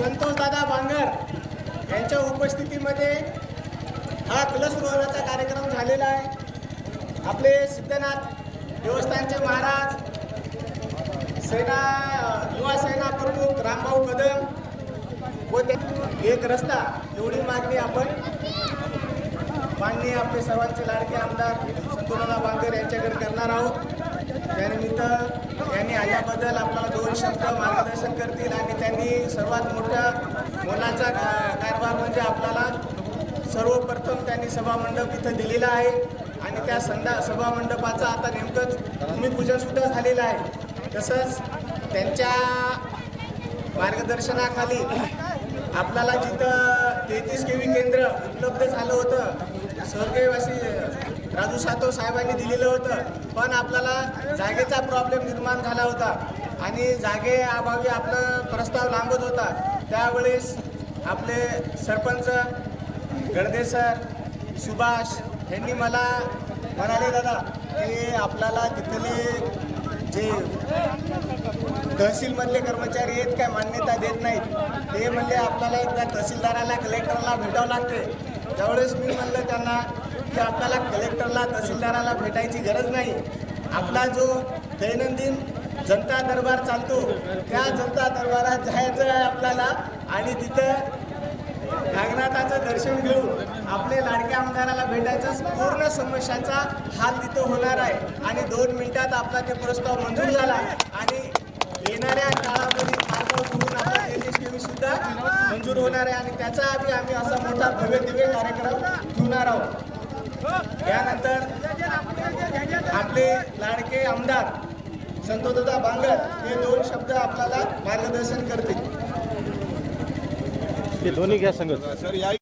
संतोषदादा बांगर यांच्या उपस्थितीमध्ये हा कलश रोहनाचा कार्यक्रम झालेला आहे. आपले सिद्धनाथ देवस्थानचे महाराज सेना युवा सेना प्रमुख रामभाऊ कदम व ते एक रस्ता एवढी मागणी आपण माननीय आपले सर्वांचे लाडके आमदार संतोषदादा बांगर यांच्याकडे करणार आहोत. त्यानिमित्त त्यांनी आल्याबद्दल आपल्याला दोन शब्द मार्गदर्शन करतील आणि त्यांनी सर्वात मोठ्या मोलाचा कारभार म्हणजे आपल्याला सर्वप्रथम त्यांनी सभामंडप इथं दिलेला आहे. आणि त्या संधा सभामंडपाचं आता नेमकंच भूमिपूजनसुद्धा झालेलं आहे. तसंच त्यांच्या मार्गदर्शनाखाली आपल्याला जिथं तेहतीस केवी केंद्र उपलब्ध झालं होतं स्वर्गीयवासी राजू सातव साहेबांनी दिलेलं होतं पण आपल्याला जागेचा प्रॉब्लेम निर्माण झाला होता. आणि जागे अभावी आपलं प्रस्ताव लांबत होता. त्यावेळेस आपले सरपंच गडदेसर सुभाष यांनी मला म्हणाले दादा की आपल्याला तिथले जे तहसीलमधले कर्मचारी आहेत काय मान्यता देत नाहीत? ते म्हणजे आपल्याला एकदा तहसीलदाराला कलेक्टरला भेटावं लागते. त्यावेळेस मी म्हणलं त्यांना की आपल्याला कलेक्टरला तहसीलदाराला भेटायची गरज नाही आपला जो दैनंदिन जनता दरबार चालतो त्या जनता दरबारात जायचं आहे आपल्याला आणि तिथं नागनाथाचं दर्शन घेऊन आपले लाडक्या आमदाराला भेटायचं पूर्ण समस्यांचा हाल तिथं होणार आहे. आणि दोन मिनिटात आपला ते प्रस्ताव मंजूर झाला. आणि येणाऱ्या काळामध्ये मंजूर होणार आहे आणि त्याचा आम्ही आम्ही असा मोठा भव्य दिव्य कार्यक्रम ठेवणार आहोत. यानंतर आपले लाडके आमदार संतोषदा बांगर हे दोन शब्द आपल्याला मार्गदर्शन करतील. दोन्ही घ्या संगत. सर या